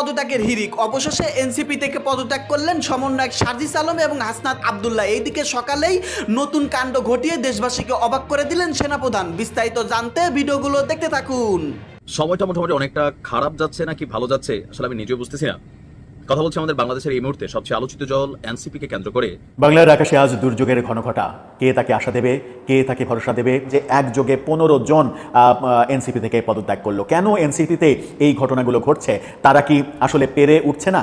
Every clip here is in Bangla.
পদত্যাগের হিরিক অবশেষে এনসিপি থেকে পদত্যাগ করলেন সমন্বয়ক সার্জিস আলম এবং হাসনাত আবদুল্লাহ। এইদিকে সকালেই নতুন কাণ্ড ঘটিয়ে দেশবাসীকে অবাক করে দিলেন সেনাপ্রধান। বিস্তারিত জানতে ভিডিওগুলো দেখতে থাকুন। সময়টা মোটামুটি অনেকটা খারাপ যাচ্ছে নাকি ভালো যাচ্ছে? আসলে আমি নিজেও বুঝতেছি না। কথা বলছি আমাদের বাংলাদেশের এই মুহূর্তে সবচেয়ে আলোচিত জল এনসিপি কে কেন্দ্র করে। বাংলার আকাশে আজ দুর্যোগের ঘনঘটা। কে তাকে আশা দেবে কে তাকে ভরসা দেবে যে একযোগে পনেরো জন এনসিপি থেকে পদত্যাগ করল? কেন এনসিপিতে এই ঘটনাগুলো ঘটছে? তারা কি আসলে পেরে উঠছে না?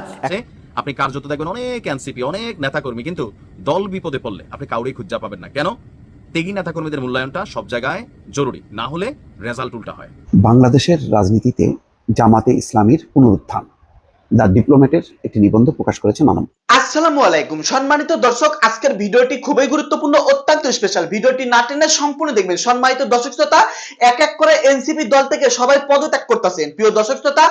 আপনি কার্যত দেখবেন অনেক এনসিপি অনেক নেতাকর্মী কিন্তু দল বিপদে পড়লে আপনি কাউরেই খুঁজা পাবেন না। কেন? তেগি নেতাকর্মীদের মূল্যায়নটা সব জায়গায় জরুরি না হলে রেজাল্ট উল্টা হয়। বাংলাদেশের রাজনীতিতে জামাতে ইসলামীর পুনরুত্থান। দ্য ডিপ্লোম্যাটের একটি নিবন্ধ প্রকাশ করেছে মানব। আসসালামু আলাইকুম। সম্মানিত দর্শক, আজকের ভিডিওটি খুবই গুরুত্বপূর্ণ, অত্যন্ত স্পেশাল ভিডিওটি না টেনে সম্পূর্ণ দেখবেন। সম্মানিত দর্শক শ্রোতা, এক এক করে এনসিপি দল থেকে সবাই পদত্যাগ করতেছেন। প্রিয় দর্শক শ্রোতা,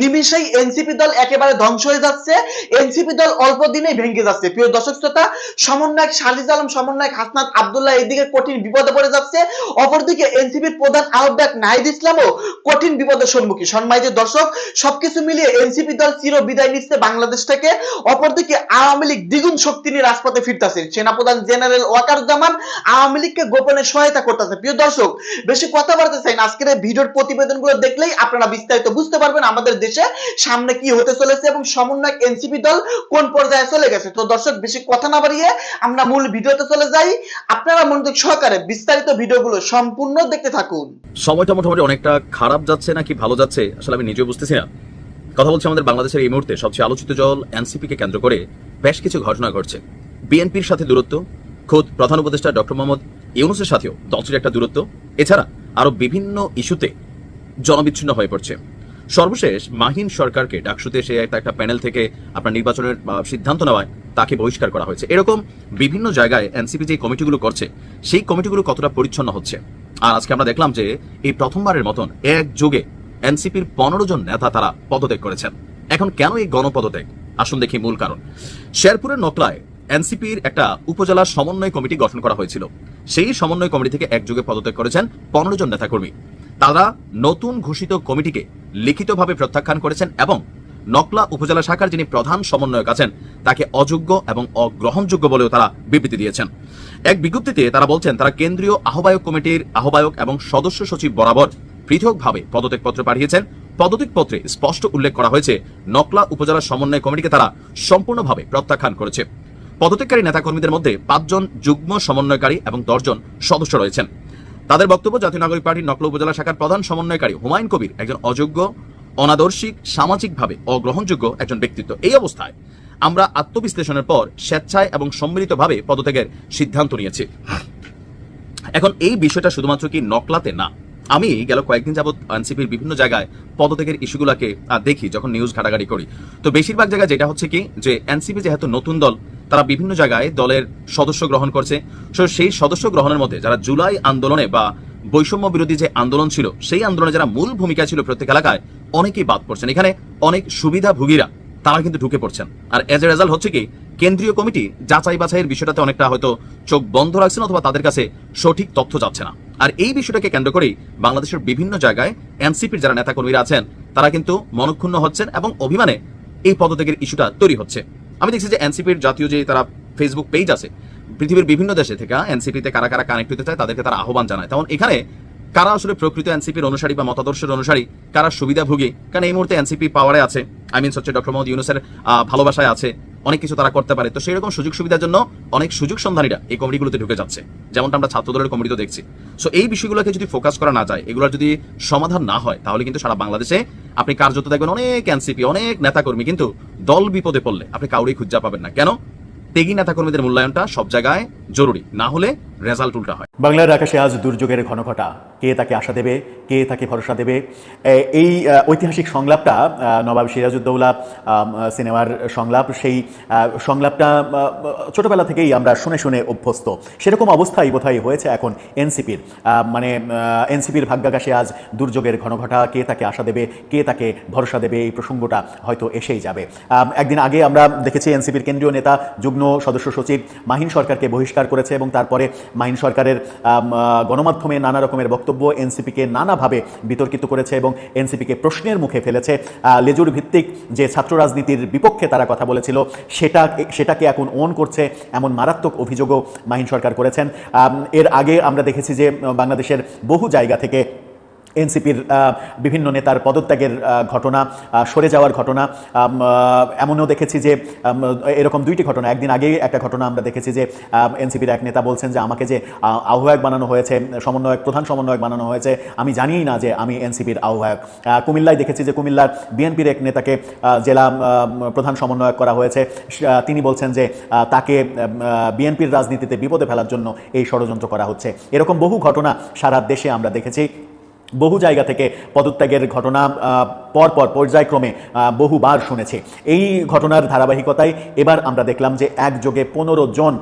নিমিষেই এনসিপি দল একেবারে ধ্বংস হয়ে যাচ্ছে। এনসিপি দল অল্প দিনেই ভেঙে যাচ্ছে। প্রিয় দর্শক শ্রোতা, সমন্বয়ক শালিজ আলম, সমন্বয়ক হাসনাত আবদুল্লাহ এদিকে কঠিন বিপদে পড়ে যাচ্ছে। অপরদিকে এনসিপির প্রধান আহ্বায়ক নাহিদ ইসলামও কঠিন বিপদের সম্মুখীন। সম্মানিত দর্শক, সবকিছু মিলিয়ে এনসিপি দল চির বিদায় নিচ্ছে বাংলাদেশ থেকে। অপরদিকে আওয়ামী লীগ দ্বিগুণ শক্তি নিয়ে রাজপথে ফিরতেছে। সেনাপ্রধান জেনারেল ওয়াকার জামান আওয়ামী লীগকে গোপনে সহায়তা করতেছে। প্রিয় দর্শক, বেশি কথা বলতে চাই আজকের এই ভিডিওর প্রতিবেদনগুলো দেখলেই আপনারা বিস্তারিত বুঝতে পারবেন আমাদের দেশে সামনে কি হতে চলেছে এবং সমন্বয়ক এনসিপি দল কোন পর্যায়ে চলে গেছে। তো দর্শক, বেশি কথা না বাড়িয়ে আমরা মূল ভিডিওতে চলে যাই। আপনারা মনোযোগ সহকারে বিস্তারিত ভিডিওগুলো সম্পূর্ণ দেখতে থাকুন। সময়টা মোটামুটি অনেকটা খারাপ যাচ্ছে নাকি ভালো যাচ্ছে? আসলে আমি নিজেও বুঝতেছি না। কথা বলছি আমাদের বাংলাদেশের এই মুহূর্তে সবচেয়ে আলোচিত জল এনসিপি কে কেন্দ্র করে বেশ কিছু ঘটনা ঘটছে। বিএনপির সাথে দূরত্ব, খোদ প্রধান উপদেষ্টা ডক্টর মোহাম্মদ ইউনুসের সাথেও দলটির একটা দূরত্ব। এছাড়া আরও বিভিন্ন ইস্যুতে জনবিচ্ছিন্ন হয়ে পড়ছে। সর্বশেষ মাহিন সরকারকে ডাকসুতে সে একটা একটা প্যানেল থেকে আপনার নির্বাচনের সিদ্ধান্ত নেওয়ায় তাকে বহিষ্কার করা হয়েছে। এরকম বিভিন্ন জায়গায় এনসিপি যে কমিটিগুলো করছে, সেই কমিটিগুলো কতটা পরিচ্ছন্ন হচ্ছে? আর আজকে আমরা দেখলাম যে এই প্রথমবারের মতন একযোগে এনসিপির পনেরো জন নেতা তারা পদত্যাগ করেছেন। এখন কেন এই গণপদত্যাগ? আসুন দেখি মূল কারণ। শেরপুরের নকলায় এনসিপির একটা উপজেলা সমন্বয় কমিটি গঠন করা হয়েছিল। সেই সমন্বয় কমিটি থেকে একযোগে পদত্যাগ করেছেন পনেরো জন নেতাকর্মী। তারা নতুন ঘোষিত কমিটিকে লিখিতভাবে প্রত্যাখ্যান করেছেন এবং নকলা উপজেলা শাখার যিনি প্রধান সমন্বয়ক আছেন, তাকে অযোগ্য এবং অগ্রহণযোগ্য বলেও তারা বিবৃতি দিয়েছেন। এক বিজ্ঞপ্তিতে তারা বলছেন, তারা কেন্দ্রীয় আহ্বায়ক কমিটির আহ্বায়ক এবং সদস্য সচিব বরাবর পৃথকভাবে পদত্যাগপত্র পাঠিয়েছেন। পদত্যাগপত্রে স্পষ্ট উল্লেখ করা হয়েছে, নকলা উপজেলা সমন্বয় কমিটিকে তারা সম্পূর্ণভাবে প্রত্যাখ্যান করেছে। পদত্যাগকারী নেতাকর্মীদের মধ্যে পাঁচজন যুগ্ম সমন্বয়কারী এবং দশজন সদস্য রয়েছেন। তাদের বক্তব্য, জাতীয় নাগরিক পার্টির নকলা উপজেলা শাখার প্রধান সমন্বয়কারী হুমায়ুন কবির একজন অযোগ্য, অনাদর্শিক, সামাজিকভাবে অগ্রহণযোগ্য একজন ব্যক্তিত্ব। এই অবস্থায় আমরা আত্মবিশ্লেষণের পর স্বেচ্ছায় এবং সম্মিলিতভাবে পদত্যাগের সিদ্ধান্ত নিয়েছি। এখন এই বিষয়টা শুধুমাত্র কি নকলাতে না আমি গেল কয়েকদিন যাবৎ এনসিপির বিভিন্ন জায়গায় পদত্যাগের ইস্যুগুলোকে দেখি, যখন নিউজ ঘাটাঘাটি করি। তো বেশিরভাগ জায়গায় যেটা হচ্ছে কি, যে এনসিপি যেহেতু নতুন দল, তারা বিভিন্ন জায়গায় দলের সদস্য গ্রহণ করছে। তো সেই সদস্য গ্রহণের মধ্যে যারা জুলাই আন্দোলনে বা বৈষম্য বিরোধী যে আন্দোলন ছিল, সেই আন্দোলনে যারা মূল ভূমিকা ছিল প্রত্যেক এলাকায়, অনেকেই বাদ পড়ছেন। এখানে অনেক সুবিধাভোগীরা, তারা কিন্তু ঢুকে পড়ছেন। আর এজ এ রেজাল্ট হচ্ছে কি, কেন্দ্রীয় কমিটি যাচাই বাছাইয়ের বিষয়টাতে অনেকটা হয়তো চোখ বন্ধ রাখছেন অথবা তাদের কাছে সঠিক তথ্য যাচ্ছে না। আর এই বিষয়টাকে কেন্দ্র করেই বাংলাদেশের বিভিন্ন জায়গায় এনসিপির যারা নেতাকর্মীরা আছেন, তারা কিন্তু মনক্ষুণ্ণ হচ্ছেন এবং অভিমানে এই পদত্যাগের ইস্যুটা তৈরি হচ্ছে। আমি দেখছি যে এনসিপির জাতীয় যে তারা ফেসবুক পেজ আছে, পৃথিবীর বিভিন্ন দেশে থেকে এনসিপিতে কারা কারা কানেক্ট হতে চায়, তাদেরকে তারা আহ্বান জানায়। তেমন এখানে কারা আসলে প্রকৃত এনসিপির অনুসারী বা মতাদর্শের অনুসারী, কারা সুবিধাভোগী, কারণ এই মুহূর্তে এনসিপি পাওয়ারে আছে। আই মিন হচ্ছে ডক্টর মোহাম্মদ ইউনুসের ভালোবাসায় আছে। অনেক কিছু তারা করতে পারে। তো সেই রকম সুযোগ সুবিধার জন্য অনেক সুযোগ সন্ধানীরা এই কমিটিগুলোতে ঢুকে যাচ্ছে। যেমনটা আমরা ছাত্র দলের কমিটিতে দেখছি। সো এই বিষয়গুলোকে যদি ফোকাস করা না যায়, এগুলোর যদি সমাধান না হয়, তাহলে কিন্তু সারা বাংলাদেশে আপনি কার্যত দেখবেন অনেক এনসিপি অনেক নেতাকর্মী কিন্তু দল বিপদে পড়লে আপনি কাউরেই খুঁজা পাবেন না। কেন? তেগি নেতাকর্মীদের মূল্যায়নটা সব জায়গায় জরুরি। না হলে রেজাল্ট উল্টা হয়। বাংলার আকাশে আজ দুর্যোগের ঘনঘটা। কে তাকে আশা দেবে, কে তাকে ভরসা দেবে? এই ঐতিহাসিক সংলাপটা নবাব সিরাজউদ্দৌলা সিনেমার সংলাপ, সেই সংলাপটা ছোটবেলা থেকেই আমরা শুনে শুনে অভ্যস্ত। সেরকম অবস্থাই বোধহয় হয়েছে এখন এনসিপির। মানে এনসিপির ভাগ্যাকাশে আজ দুর্যোগের ঘনঘটা, কে তাকে আশা দেবে, কে তাকে ভরসা দেবে, এই প্রসঙ্গটা হয়তো এসেই যাবে। একদিন আগে আমরা দেখেছি এনসিপির কেন্দ্রীয় নেতা, যুগ্ম সদস্য সচিব মাহিন সরকারকে বহিষ্কার করেছে এবং তারপরে মাহিন সরকারের গণমাধ্যমে নানা রকমের বক্তব্য এনসিপিকে নানাভাবে বিতর্কিত করেছে এবং এনসিপিকে প্রশ্নের মুখে ফেলেছে। লেজুর ভিত্তিক যে ছাত্র রাজনীতির বিপক্ষে তারা কথা বলেছিল, সেটা, সেটাকে এখন অন করছে এমন মারাত্মক অভিযোগও মাহিন সরকার করেছেন। এর আগে আমরা দেখেছি যে, বাংলাদেশের বহু জায়গা থেকে এনসিপির বিভিন্ন নেতার পদত্যাগের ঘটনা সরে যাওয়ার ঘটনা এমনও দেখেছি যে এরকম দুইটি ঘটনা, একদিন আগেই একটা ঘটনা আমরা দেখেছি যে এনসিপির এক নেতা বলছেন যে, আমাকে যে আহ্বায়ক বানানো হয়েছে, সমন্বয়ক, প্রধান সমন্বয়ক বানানো হয়েছে, আমি জানিই না যে আমি এনসিপির আহ্বায়ক। কুমিল্লায় দেখেছি যে, কুমিল্লার বিএনপির এক নেতাকে জেলা প্রধান সমন্বয়ক করা হয়েছে। তিনি বলছেন যে তাকে বিএনপির রাজনীতিতে বিপদে ফেলার জন্য এই ষড়যন্ত্র করা হচ্ছে। এরকম বহু ঘটনা সারা দেশে আমরা দেখেছি। বহু জায়গা থেকে পদত্যাগের ঘটনা পরপর পর্যায়ক্রমে বহুবার শুনেছে। এই ঘটনার ধারাবাহিকতায় এবার আমরা দেখলাম যে একযোগে পনেরো জন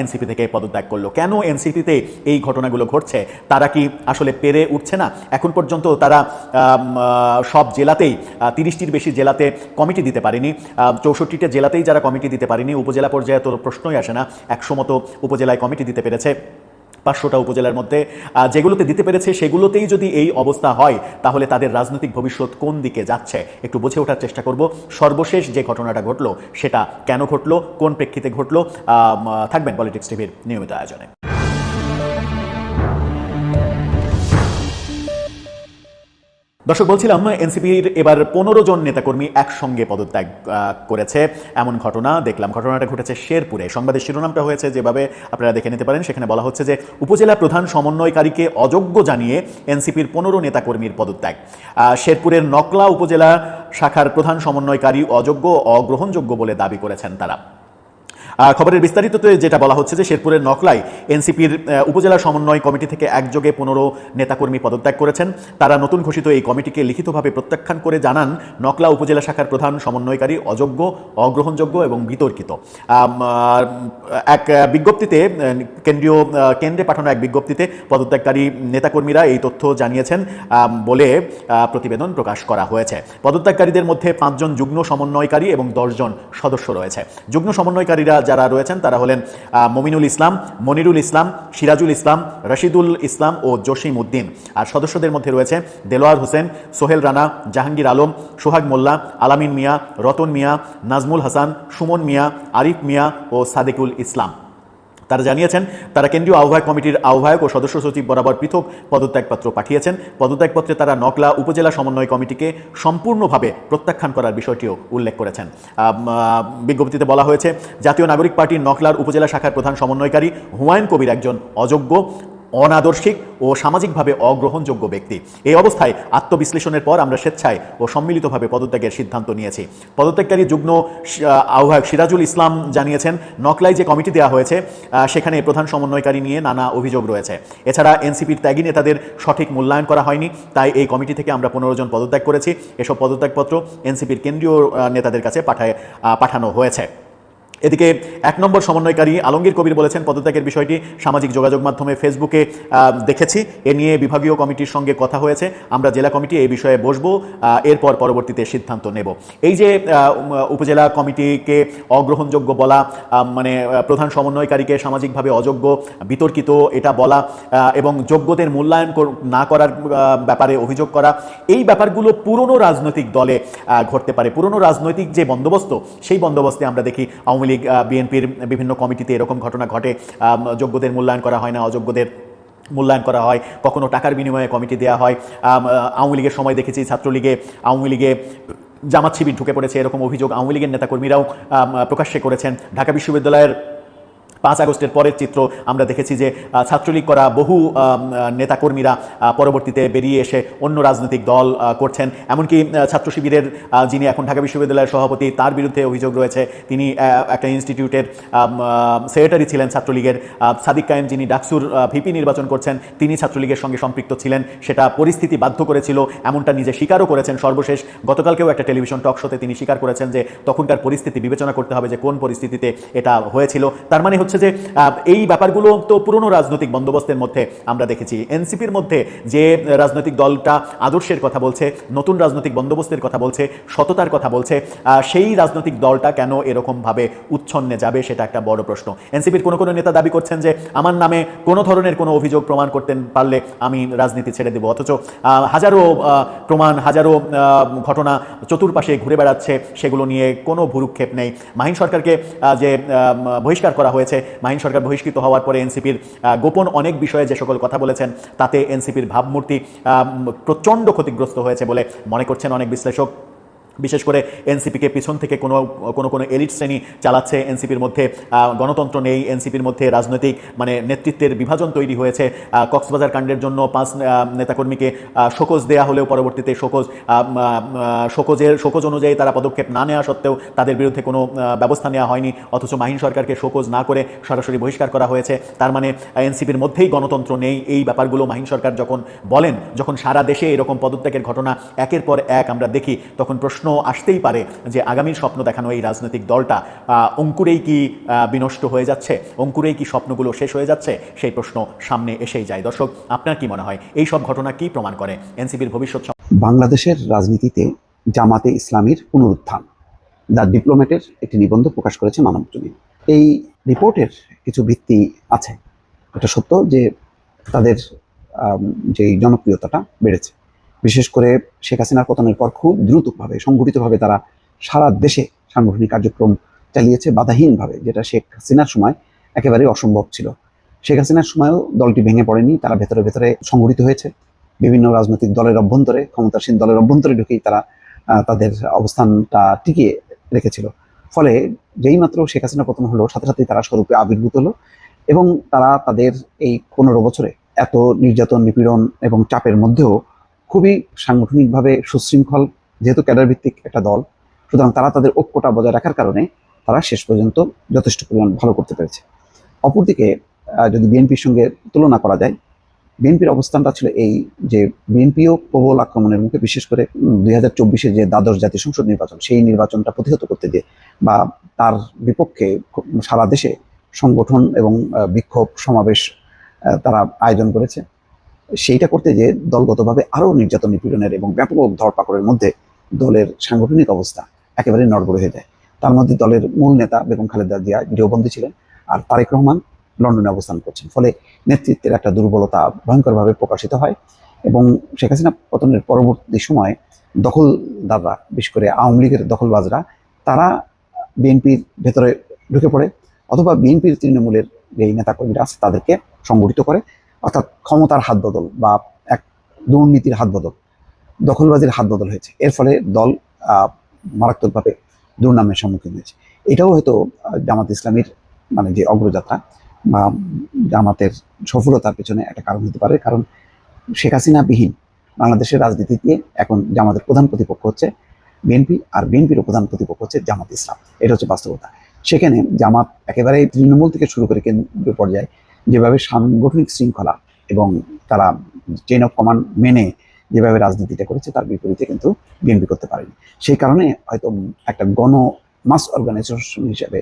এনসিপি থেকে পদত্যাগ করল। কেন এনসিপিতে এই ঘটনাগুলো ঘটছে? তারা কি আসলে পেরে উঠছে না? এখন পর্যন্ত তারা সব জেলাতেই তিরিশটির বেশি জেলাতে কমিটি দিতে পারেনি। চৌষট্টিটা জেলাতেই যারা কমিটি দিতে পারেনি, উপজেলা পর্যায়ে তো প্রশ্নই আসে না। একশো মতো উপজেলায় কমিটি দিতে পেরেছে। পাঁচশোটা উপজেলার মধ্যে যেগুলোতে দিতে পেরেছে সেগুলোতেই যদি এই অবস্থা হয়, তাহলে তাদের রাজনৈতিক ভবিষ্যৎ কোন দিকে যাচ্ছে? একটু বুঝে ওঠার চেষ্টা করব। সর্বশেষ যে ঘটনাটা ঘটলো, সেটা কেন ঘটলো? কোন প্রেক্ষিতে ঘটলো? থাকবেন পলিটিক্স টিভির নিয়মিত আয়োজনে। দর্শক, বলছিলাম, এনসিপির এবার পনেরো জন নেতাকর্মী একসঙ্গে পদত্যাগ করেছে। এমন ঘটনা, দেখলাম ঘটনাটা ঘটেছে শেরপুরে। সংবাদের শিরোনামটা হয়েছে যেভাবে আপনারা দেখে নিতে পারেন, সেখানে বলা হচ্ছে যে উপজেলা প্রধান সমন্বয়কারীকে অযোগ্য জানিয়ে এনসিপির পনেরো নেতাকর্মীর পদত্যাগ। শেরপুরের নকলা উপজেলা শাখার প্রধান সমন্বয়কারী অযোগ্য অগ্রহণযোগ্য বলে দাবি করেছেন তারা। খবরের বিস্তারিততে যেটা বলা হচ্ছে যে শেরপুরের নকলায় এনসিপির উপজেলা সমন্বয় কমিটি থেকে একযোগে পনেরো নেতাকর্মী পদত্যাগ করেছেন। তারা নতুন ঘোষিত এই কমিটিকে লিখিতভাবে প্রত্যাখ্যান করে জানান, নকলা উপজেলা শাখার প্রধান সমন্বয়কারী অযোগ্য, অগ্রহণযোগ্য এবং বিতর্কিত। এক বিজ্ঞপ্তিতে কেন্দ্রীয় কেন্দ্রে পাঠানো এক বিজ্ঞপ্তিতে পদত্যাগকারী নেতাকর্মীরা এই তথ্য জানিয়েছেন বলে প্রতিবেদন প্রকাশ করা হয়েছে। পদত্যাগকারীদের মধ্যে পাঁচজন যুগ্ম সমন্বয়কারী এবং দশজন সদস্য রয়েছে। যুগ্ম সমন্বয়কারীরা যারা রয়েছেন তারা হলেন মমিনুল ইসলাম, মনিরুল ইসলাম, সিরাজুল ইসলাম, রশিদুল ইসলাম ও জসিম উদ্দিন আর সদস্যদের মধ্যে রয়েছে দেলোয়ার হোসেন, সোহেল রানা, জাহাঙ্গীর আলম, সোহাগ মোল্লা, আলামিন মিয়া, রতন মিয়া, নাজমুল হাসান, সুমন মিয়া, আরিফ মিয়া ও সাদেকুল ইসলাম। তারা জানিয়েছেন, তারা কেন্দ্রীয় আহ্বায়ক কমিটির আহ্বায়ক ও সদস্য সচিব বরাবর পৃথক পদত্যাগপত্র পাঠিয়েছেন। পদত্যাগপত্রে তারা নকলা উপজেলা সমন্বয় কমিটিকে সম্পূর্ণভাবে প্রত্যাখ্যান করার বিষয়টিও উল্লেখ করেছেন। বিজ্ঞপ্তিতে বলা হয়েছে, জাতীয় নাগরিক পার্টির নকলার উপজেলা শাখার প্রধান সমন্বয়কারী হুমায়ুন কবির একজন অযোগ্য। অনাদর্শিক ও সামাজিকভাবে অগ্রহণযোগ্য ব্যক্তি। এই অবস্থায় আত্মবিশ্লেষণের পর আমরা স্বেচ্ছায় ও সম্মিলিতভাবে পদত্যাগের সিদ্ধান্ত নিয়েছি। পদত্যাগকারী যুগ্ম আহ্বায়ক সিরাজুল ইসলাম জানিয়েছেন নকলাই যে কমিটি দেওয়া হয়েছে সেখানে প্রধান সমন্বয়কারী নিয়ে নানা অভিযোগ রয়েছে। এছাড়া এনসিপির ত্যাগী নেতাদের সঠিক মূল্যায়ন করা হয়নি, তাই এই কমিটি থেকে আমরা পনেরো জন পদত্যাগ করেছি। এসব পদত্যাগপত্র এনসিপির কেন্দ্রীয় নেতাদের কাছে পাঠায় পাঠানো হয়েছে। এদিকে এক নম্বর সমন্বয়কারী আলমগীর কবির বলেছেন, পদত্যাগের বিষয়টি সামাজিক যোগাযোগ মাধ্যমে ফেসবুকে দেখেছি। এ নিয়ে বিভাগীয় কমিটির সঙ্গে কথা হয়েছে। আমরা জেলা কমিটি এই বিষয়ে বসবো এরপর পরবর্তীতে সিদ্ধান্ত নেব। এই যে উপজেলা কমিটিকে অগ্রহণযোগ্য বলা মানে প্রধান সমন্বয়কারীকে সামাজিকভাবে অযোগ্য, বিতর্কিত এটা বলা এবং যোগ্যদের মূল্যায়ন না করার ব্যাপারে অভিযোগ করা, এই ব্যাপারগুলো পুরনো রাজনৈতিক দলে ঘটতে পারে। পুরনো রাজনৈতিক যে বন্দোবস্ত, সেই বন্দোবস্তে আমরা দেখি আওয়ামী লীগ বিএনপির বিভিন্ন কমিটিতে এরকম ঘটনা ঘটে যোগ্যদের মূল্যায়ন করা হয় না, অযোগ্যদের মূল্যায়ন করা হয়, কখনো টাকার বিনিময়ে কমিটি দেওয়া হয় আওয়ামী লীগের সময় দেখেছি ছাত্রলীগে, আওয়ামী লীগে জামাত শিবির ঢুকে পড়েছে, এরকম অভিযোগ আওয়ামী লীগের নেতাকর্মীরাও প্রকাশ্যে করেছেন। ঢাকা বিশ্ববিদ্যালয়ের পাঁচ আগস্টের পরের চিত্র আমরা দেখেছি যে ছাত্রলীগ করা বহু নেতাকর্মীরা পরবর্তীতে বেরিয়ে এসে অন্য রাজনৈতিক দল করছেন। এমনকি ছাত্র শিবিরের যিনি এখন ঢাকা বিশ্ববিদ্যালয়ের সভাপতি, তার বিরুদ্ধে অভিযোগ রয়েছে। তিনি একটা ইনস্টিটিউটের সেক্রেটারি ছিলেন ছাত্রলীগের। সাদিক কায়েম যিনি ডাকসুর ভিপি নির্বাচন করছেন, তিনি ছাত্রলীগের সঙ্গে সম্পৃক্ত ছিলেন। সেটা পরিস্থিতি বাধ্য করেছিল, এমনটা নিজে স্বীকারও করেছেন সর্বশেষ। গতকালকেও একটা টেলিভিশন টক শোতে তিনি স্বীকার করেছেন যে, তখনকার পরিস্থিতি বিবেচনা করতে হবে যে, কোন পরিস্থিতিতে এটা হয়েছিল। তার মানে হচ্ছে হচ্ছে যে এই ব্যাপারগুলো তো পুরনো রাজনৈতিক বন্দোবস্তের মধ্যে আমরা দেখেছি। এনসিপির মধ্যে যে রাজনৈতিক দলটা আদর্শের কথা বলছে, নতুন রাজনৈতিক বন্দোবস্তের কথা বলছে, সততার কথা বলছে সেই রাজনৈতিক দলটা কেন এরকমভাবে উচ্ছন্নে যাবে সেটা একটা বড় প্রশ্ন। এনসিপির কোনো কোনো নেতা দাবি করছেন যে, আমার নামে কোনো ধরনের কোনো অভিযোগ প্রমাণ করতে পারলে আমি রাজনীতি ছেড়ে দেবো। অথচ হাজারো প্রমাণ, হাজারো ঘটনা চতুর্পাশে ঘুরে বেড়াচ্ছে, সেগুলো নিয়ে কোনো ভুরুক্ষেপ নেই। মাহিন সরকারকে যে বহিষ্কার করা হয়েছে মাহিন সরকার বহিষ্কৃত হওয়ার পরে এনসিপির গোপন অনেক বিষয়ে যে সকল কথা বলেছেন, তাতে এনসিপির ভাবমূর্তি প্রচণ্ড ক্ষতিগ্রস্ত হয়েছে বলে মনে করছেন অনেক বিশ্লেষক। বিশেষ করে এনসিপিকে পিছন থেকে কোনো কোনো কোনো এলিট শ্রেণি চালাচ্ছে এনসিপির মধ্যে গণতন্ত্র নেই, এনসিপির মধ্যে রাজনৈতিক মানে নেতৃত্বের বিভাজন তৈরি হয়েছে কক্সবাজার কাণ্ডের জন্য পাঁচ নেতাকর্মীকে শোকজ দেয়া হলেও পরবর্তীতে শোকজ শোকজের, শোকজ অনুযায়ী তারা পদক্ষেপ না নেওয়া সত্ত্বেও তাদের বিরুদ্ধে কোনো ব্যবস্থা নেওয়া হয়নি, অথচ মাহিন সরকারকে শোকজ না করে সরাসরি বহিষ্কার করা হয়েছে, তার মানে এনসিপির মধ্যেই গণতন্ত্র নেই, এই ব্যাপারগুলো মাহিন সরকার যখন বলেন, যখন সারা দেশে এরকম পদত্যাগের ঘটনা একের পর এক আমরা দেখি, তখন প্রশ্ন আসতেই পারে যে আগামীর স্বপ্ন দেখানো এই রাজনৈতিক দলটা অঙ্কুরেই কি বিনষ্ট হয়ে যাচ্ছে? অঙ্কুরেই কি স্বপ্নগুলো শেষ হয়ে যাচ্ছে? সেই প্রশ্ন সামনে এসেই যায়। দর্শক, আপনার কি মনে হয়? এই সব ঘটনা কি প্রমাণ করে? এনসিপির ভবিষ্যৎ বাংলাদেশের রাজনীতিতে জামাতে ইসলামীর পুনরুত্থান। দ্য ডিপ্লোম্যাটের একটি নিবন্ধ প্রকাশ করেছে মানবজমিন এই রিপোর্টের কিছু ভিত্তি আছে। এটা সত্য যে তাদের যে জনপ্রিয়তাটা বেড়েছে। বিশেষ করে শেখ হাসিনার পতনের পর খুব দ্রুতভাবে সংগঠিতভাবে তারা সারা দেশে সাংগঠনিক কার্যক্রম চালিয়েছে বাধাহীনভাবে, যেটা শেখ হাসিনার সময় একেবারেই অসম্ভব ছিল। শেখ হাসিনার সময়ও দলটি ভেঙে পড়েনি, তারা ভেতরে ভেতরে সংগঠিত হয়েছে। বিভিন্ন রাজনৈতিক দলের অভ্যন্তরে, ক্ষমতাসীন দলের অভ্যন্তরে ঢুকেই তারা তাদের অবস্থানটা টিকিয়ে রেখেছিল। ফলে যেই মাত্র শেখ হাসিনা পতন হলো, সাথে সাথেই তারা স্বরূপে আবির্ভূত হলো এবং তারা তাদের এই পনেরো বছরে এত নির্যাতন, নিপীড়ন এবং চাপের মধ্যেও খুবই সাংগঠনিকভাবে সুশৃঙ্খল, যেহেতু ক্যাডার ভিত্তিক একটা দল, সুতরাং তারা তাদের ঐক্যটা বজায় রাখার কারণে তারা শেষ পর্যন্ত যথেষ্ট পরিমাণ ভালো করতে পেরেছে। অপরদিকে যদি বিএনপির সঙ্গে তুলনা করা যায়, বিএনপির অবস্থানটা ছিল এই যে বিএনপিও প্রবল আক্রমণের মুখে, বিশেষ করে দুই হাজার চব্বিশে যে দ্বাদশ জাতীয় সংসদ নির্বাচন, সেই নির্বাচনটা প্রতিহত করতে দিয়ে বা তার বিপক্ষে সারা দেশে সংগঠন এবং বিক্ষোভ সমাবেশ তারা আয়োজন করেছে। সেইটা করতে যে দলগতভাবে আরও নির্যাতন নিপীড়নের এবং ব্যাপক ধরপাকড়ের মধ্যে দলের সাংগঠনিক অবস্থা একেবারে নড়বড়ে হয়ে যায়। তার মধ্যে দলের মূল নেতা বেগম খালেদা জিয়া গৃহবন্দী ছিলেন আর তারেক রহমান লন্ডনে অবস্থান করছেন। ফলে নেতৃত্বের একটা দুর্বলতা ভয়ঙ্করভাবে প্রকাশিত হয় এবং শেখ হাসিনা পতনের পরবর্তী সময়ে দখলদাররা, বিশেষ করে আওয়ামী লীগের দখলবাজরা, তারা বিএনপির ভেতরে ঢুকে পড়ে অথবা বিএনপির তৃণমূলের যেই নেতাকর্মীরা আছে তাদেরকে সংগঠিত করে। অর্থাৎ ক্ষমতার হাত বদল বা এক দুর্নীতির হাত বদল, দখলবাজির হাত বদল হয়েছে। এর ফলে দল মারাত্মকভাবে দুর্নামের সম্মুখীন হয়েছে। এটাও হয়তো জামাত ইসলামীর মানে যে অগ্রযাত্রা বা জামাতের সফলতার পেছনে একটা কারণ হতে পারে। কারণ শেখ হাসিনা বিহীন বাংলাদেশের রাজনীতিতে এখন জামাতের প্রধান প্রতিপক্ষ হচ্ছে বিএনপি আর বিএনপির প্রধান প্রতিপক্ষ হচ্ছে জামাত ইসলাম। এটা হচ্ছে বাস্তবতা। সেখানে জামাত একেবারে তৃণমূল থেকে শুরু করে কেন্দ্রীয় পর্যায়ে যেভাবে সাংগঠনিক শৃঙ্খলা এবং তারা চেইন অফ কমান্ড মেনে যেভাবে রাজনীতিটা করেছে, তার বিপরীতে কিন্তু বিএনপি করতে পারেনি। সেই কারণে হয়তো একটা গণ মাস অর্গানাইজেশন হিসাবে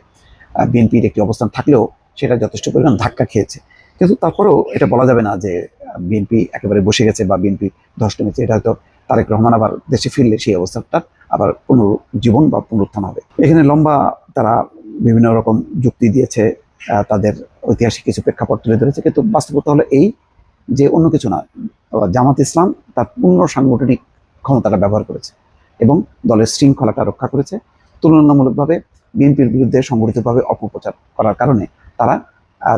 বিএনপির একটি অবস্থান থাকলেও সেটা যথেষ্ট পরিমাণ ধাক্কা খেয়েছে। কিন্তু তারপরেও এটা বলা যাবে না যে বিএনপি একেবারে বসে গেছে বা বিএনপি ধস নেমেছে। এটা হয়তো তারেক রহমান আবার দেশে ফিরলে সেই অবস্থাটা আবার পুনরুজ্জীবন বা পুনরুত্থান হবে। এখানে লম্বা তারা বিভিন্ন রকম যুক্তি দিয়েছে। তাদের ঐতিহাসিক কিছু প্রেক্ষাপট তুলে ধরেছে। কিন্তু বাস্তবতা হলো এই যে অন্য কিছু না জামাত ইসলাম তার পূর্ণ সাংগঠনিক ক্ষমতাটা ব্যবহার করেছে এবং দলের শৃঙ্খলাটা রক্ষা করেছে। তুলনামূলকভাবে বিএনপির বিরুদ্ধে সংগঠিতভাবে অপপ্রচার করার কারণে তারা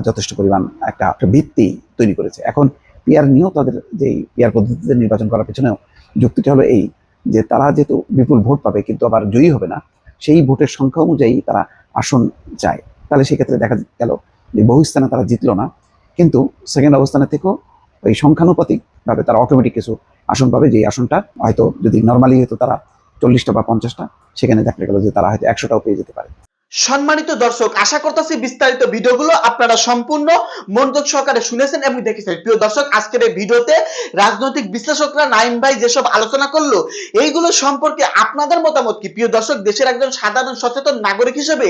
যথেষ্ট পরিমাণ একটা ভিত্তি তৈরি করেছে। এখন পিয়ার নিয়েও তাদের যে পিয়ার পদ্ধতিতে নির্বাচন করার পেছনেও যুক্তিটা হলো এই যে তারা যেহেতু বিপুল ভোট পাবে কিন্তু আবার জয়ী হবে না, সেই ভোটের সংখ্যা অনুযায়ী তারা আসন চায়। তাহলে সেক্ষেত্রে দেখা গেল যে বহু স্থানে তারা জিতলো না। কিন্তু সেকেন্ড অবস্থানে থেকেও ওই সংখ্যানুপাতিকভাবে তারা অটোমেটিক কিছু আসন পাবে। যে আসনটা হয়তো যদি নর্মালি হয়তো তারা চল্লিশটা বা পঞ্চাশটা, সেখানে দেখা গেল যে তারা হয়তো একশোটাও পেয়ে যেতে পারে। সম্মানিত দর্শক, আশা করতেছি বিস্তারিত ভিডিওগুলো আপনারা সম্পূর্ণ মনোযোগ সহকারে শুনেছেন এবং দেখেছেন। প্রিয় দর্শক, আজকের এই ভিডিওতে রাজনৈতিক বিশ্লেষকরা নাইম ভাই যেসব আলোচনা করল, এইগুলো সম্পর্কে আপনাদের মতামত কি? প্রিয় দর্শক, দেশের একজন সাধারণ সচেতন নাগরিক হিসেবে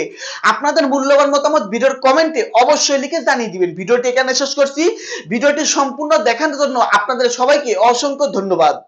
আপনাদের মূল্যবান মতামত ভিডিওর কমেন্টে অবশ্যই লিখে জানিয়ে দিবেন। ভিডিওটি এখানে শেষ করছি। ভিডিওটি সম্পূর্ণ দেখানোর জন্য আপনাদের সবাইকে অসংখ্য ধন্যবাদ।